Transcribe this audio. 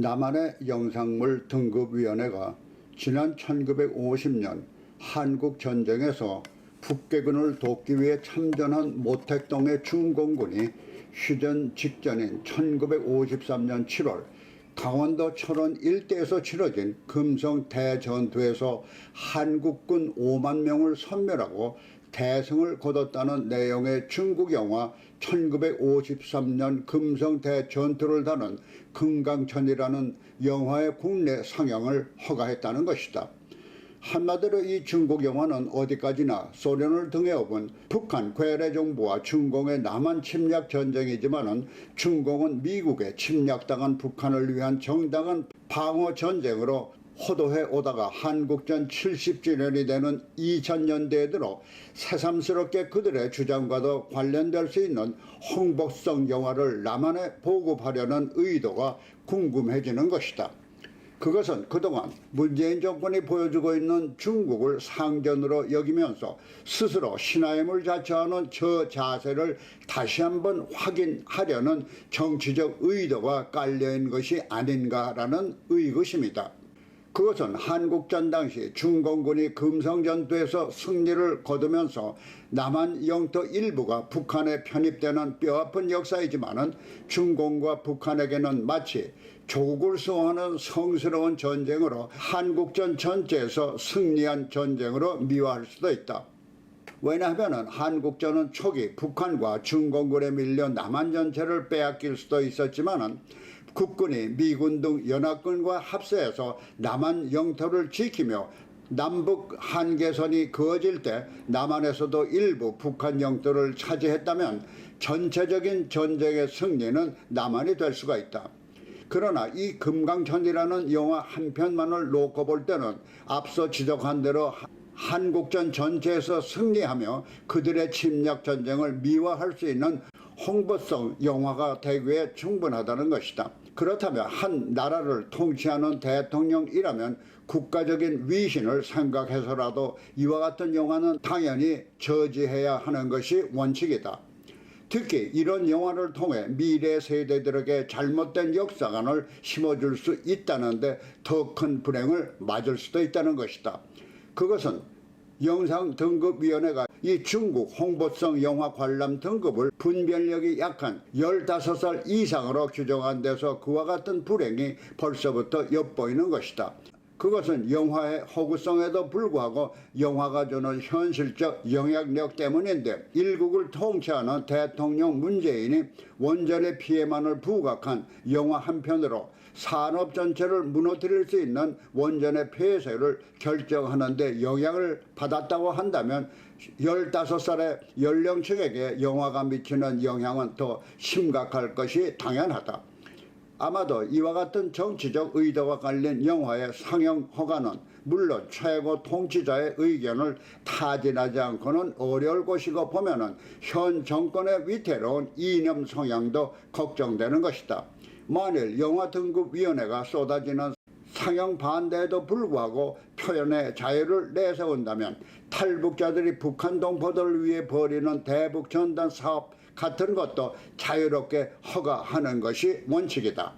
남한의 영상물 등급위원회가 지난 1950년 한국 전쟁에서 북괴군을 돕기 위해 참전한 모택동의 중공군이 휴전 직전인 1953년 7월 강원도 철원 일대에서 치러진 금성 대전투에서 한국군 5만 명을 섬멸하고 대승을 거뒀다는 내용의 중국 영화 1953년 금성 대 전투를 다룬 금강천이라는 영화의 국내 상영을 허가했다는 것이다. 한마디로 이 중국 영화는 어디까지나 소련을 등에 업은 북한 괴뢰 정부와 중공의 남한 침략 전쟁이지만은 중공은 미국에 침략당한 북한을 위한 정당한 방어 전쟁으로 호도해 오다가 한국전 70주년이 되는 2000년대에 들어 새삼스럽게 그들의 주장과도 관련될 수 있는 홍보성 영화를 남한에 보급하려는 의도가 궁금해지는 것이다. 그것은 그동안 문재인 정권이 보여주고 있는 중국을 상전으로 여기면서 스스로 신화임을 자처하는 저 자세를 다시 한번 확인하려는 정치적 의도가 깔려있는 것이 아닌가라는 의구심이다. 그것은 한국전 당시 중공군이 금성전투에서 승리를 거두면서 남한 영토 일부가 북한에 편입되는 뼈아픈 역사이지만은 중공과 북한에게는 마치 조국을 수호하는 성스러운 전쟁으로 한국전 전체에서 승리한 전쟁으로 미화할 수도 있다. 왜냐하면 한국전은 초기 북한과 중공군에 밀려 남한 전체를 빼앗길 수도 있었지만은 국군이 미군 등 연합군과 합세해서 남한 영토를 지키며 남북 한계선이 그어질 때 남한에서도 일부 북한 영토를 차지했다면 전체적인 전쟁의 승리는 남한이 될 수가 있다. 그러나 이 금강천이라는 영화 한 편만을 놓고 볼 때는 앞서 지적한 대로 한국전 전체에서 승리하며 그들의 침략 전쟁을 미화할 수 있는 홍보성 영화가 되기에 충분하다는 것이다. 그렇다면 한 나라를 통치하는 대통령이라면 국가적인 위신을 생각해서라도 이와 같은 영화는 당연히 저지해야 하는 것이 원칙이다. 특히 이런 영화를 통해 미래 세대들에게 잘못된 역사관을 심어줄 수 있다는데 더 큰 불행을 맞을 수도 있다는 것이다. 그것은 영상 등급위원회가 이 중국 홍보성 영화 관람 등급을 분별력이 약한 15살 이상으로 규정한 데서 그와 같은 불행이 벌써부터 엿보이는 것이다. 그것은 영화의 허구성에도 불구하고 영화가 주는 현실적 영향력 때문인데 일국을 통치하는 대통령 문재인이 원전의 피해만을 부각한 영화 한 편으로 산업 전체를 무너뜨릴 수 있는 원전의 폐쇄를 결정하는 데 영향을 받았다고 한다면 15살의 연령층에게 영화가 미치는 영향은 더 심각할 것이 당연하다. 아마도 이와 같은 정치적 의도가 깔린 영화의 상영 허가는 물론 최고 통치자의 의견을 타진하지 않고는 어려울 것이고 보면은 현 정권의 위태로운 이념 성향도 걱정되는 것이다. 만일 영화 등급위원회가 쏟아지는 상영 반대에도 불구하고 표현의 자유를 내세운다면 탈북자들이 북한 동포들을 위해 벌이는 대북 전단 사업 같은 것도 자유롭게 허가하는 것이 원칙이다.